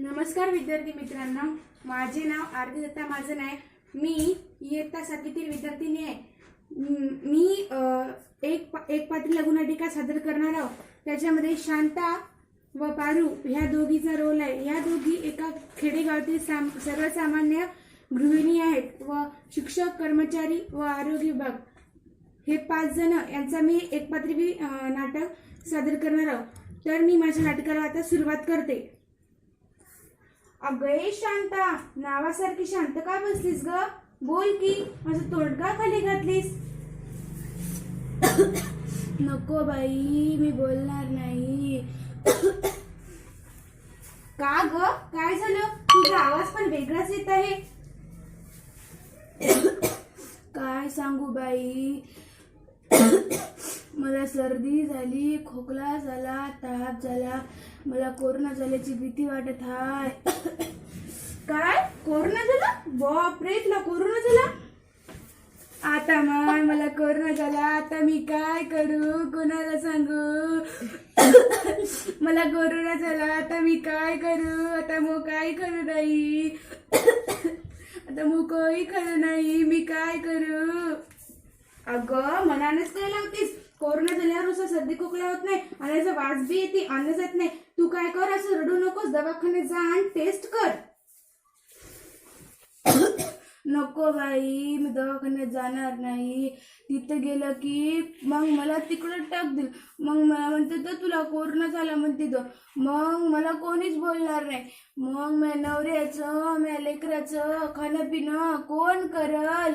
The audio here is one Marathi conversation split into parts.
नमस्कार विद्यार्थी मित्रांनो. माझे नाव आरती दत्ता माझं आहे मी इयत्ता सातवीतील विद्यार्थिनी आहे. मी एक पा- एक पात्री लघुनाटिका सादर करणार आहोत. त्याच्यामध्ये शांता व पारू ह्या दोघीचा रोल आहे. ह्या दोघी एका खेडेगावातील साम सर्वसामान्य गृहिणी आहेत व शिक्षक कर्मचारी व आरोग्य विभाग. हे पाच जण यांचा मी एक पात्री नाटक सादर करणार आहोत. तर मी माझ्या नाटकाला आता सुरुवात करते. अगं शांता. नावासारखी शांत का बसलीस ग? बोल की माझं तोंड का खाली घातलीस? नको बाई मी बोलणार नाही. का ग? काय झालं? तुझा आवाज पण वेगळाच येत आहे. काय सांगू बाई? मला सर्दी झाली खोकला झाला ताप झाला. मला कोरोना झाल्याची भीती वाटत हाय. काय? कोरोना झाला? बापरे तुला कोरोना झाला? आता मग मला कोरोना झाला. आता मी काय करू? कोणाला सांगू? मला कोरोना झाला. आता मी काय करू? आता मग काय करू नाही आता मग काही करू नाही. मी काय करू? अगं मनानेच काय लावतीस. कोरोना झाल्यावर असं सर्दी खोकला होत नाही आणि असं वास बी येते अन्न जात नाही. तू काय कर असं रडू नकोस दवाखान्यात जा आणि टेस्ट कर. नको बाई मी दवाखान्यात जाणार नाही. तिथं गेलं की मग मला तिकडं टाक दिल. मग मला म्हणते तर तुला कोरोना झाला म्हणते तो. मग मला कोणीच बोलणार नाही. मग मी नवऱ्याचं मी लेकराचं खाणं पिणं कोण करल?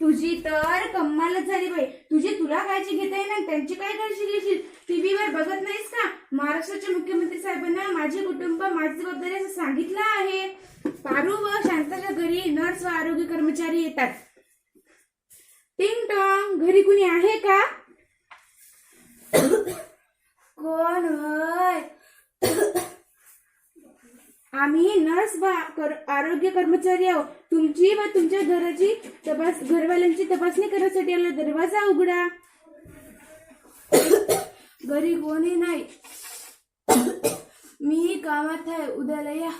तुझी तर कम्मालच झाली बाई. तुझी तुला काळजी घेता येणार त्यांची काय काळजी घेशील? टीव्हीवर बघत नाहीस का? महाराष्ट्राचे मुख्यमंत्री साहेबांना माझे कुटुंब माझी जबाबदारी असं सांगितलं आहे. पारू व शांताच्या घरी नर्स व आरोग्य कर्मचारी येतात. टिंग टॉंग घरी कुणी आहे का? कोण होय आम्ही नर्स व कर- आरोग्य कर्मचारी आहोत तुमची व तुमच्या घराची तपास घरवाल्यांची तपासणी करण्यासाठी आला दरवाजा उघडा. घरी कोणी नाही. मी कामात आहे उद्याला या.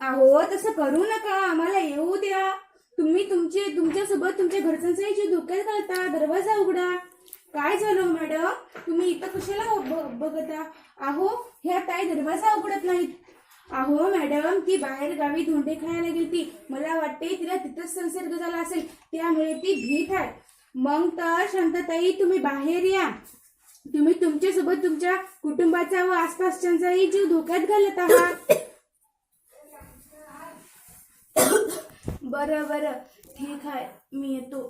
अहो तसं करू नका आम्हाला येऊ द्या. तुम्ही तुमचे तुमच्यासोबत तुमच्या घरच्यांचाही धोक्यात घालता दरवाजा उघडा. काय झालं मॅडम? तुम्ही इथं कशाला बघता? आहो ह्या ताई दरवाजा उघडत नाहीत. आहो मॅडम ती बाहेर गावी धोंडे खायला गेली मला वाटते तिला तिथंच संसर्ग झाला असेल. त्यामुळे ती भीत आहे. मग तर शांतताई तुम्ही बाहेर या. तुम्ही तुमच्यासोबत तुमच्या कुटुंबाचा व आसपासच्यांचाही जीव धोक्यात घालत आहात. बरं बरं. ठीक आहे. मी येतो.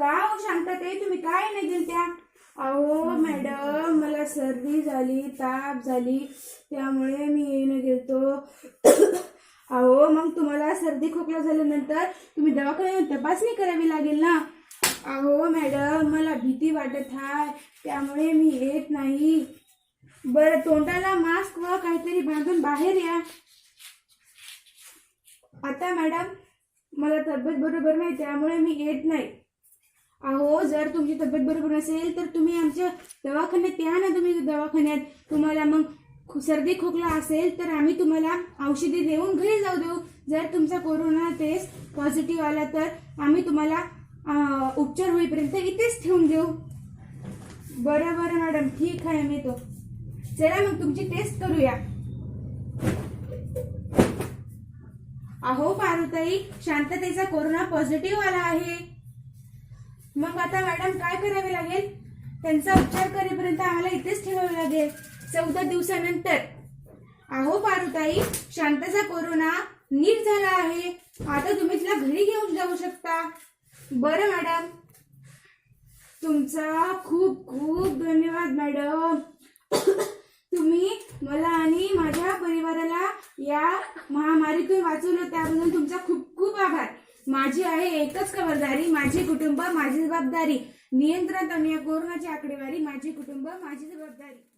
का हो शांतते तुम्ही काय नाही गेलत्या अहो मॅडम मला सर्दी झाली ताप झाली त्यामुळे मी येणं गेलतो. अहो मग तुम्हाला सर्दी खोकला झाल्यानंतर तुम्ही दवाखान्यात तपासणी करावी लागेल ना? अहो मॅडम मला भीती वाटत आहे त्यामुळे मी येत नाही. बरं तोंडाला मास्क व काहीतरी बांधून बाहेर या. आता मॅडम मला तब्येत बरोबर नाही त्यामुळे मी येत नाही. अहो जर तुमची तब्येत बरोबर नसेल तर तुम्ही आमच्या दवाखान्यात या ना तुम्ही दवाखान्यात. तुम्हाला मग सर्दी खोकला असेल तर आम्ही तुम्हाला औषधी देऊन घरी जाऊ देऊ. जर तुमचा कोरोना टेस्ट पॉझिटिव्ह आला तर आम्ही तुम्हाला उपचार होईपर्यंत इथेच ठेवून देऊ. बरं बरं मॅडम. ठीक आहे मी तो. चला मग तुमची टेस्ट करूया. अहो पारुताई शांततेचा कोरोना पॉझिटिव्ह आला आहे. मग आता मॅडम काय करावे लागेल? त्यांचा उपचार करेपर्यंत आम्हाला इथेच ठेवावे लागेल. चौदा दिवसानंतर. अहो पारुताई शांताचा कोरोना नीट झाला आहे. आता तुम्ही तिला घरी घेऊन जाऊ शकता. बरं मॅडम. तुमचा खूप खूप धन्यवाद मॅडम. तुम्ही मला आणि माझ्या परिवाराला या महामारीतून वाचवलं. त्याबद्दल तुमचा खूप माझी आहे एकच खबरदारी माझे कुटुंब माझी जबाबदारी. नियंत्रण या कोरोनाची आकडेवारी माझे कुटुंब माझी जबाबदारी.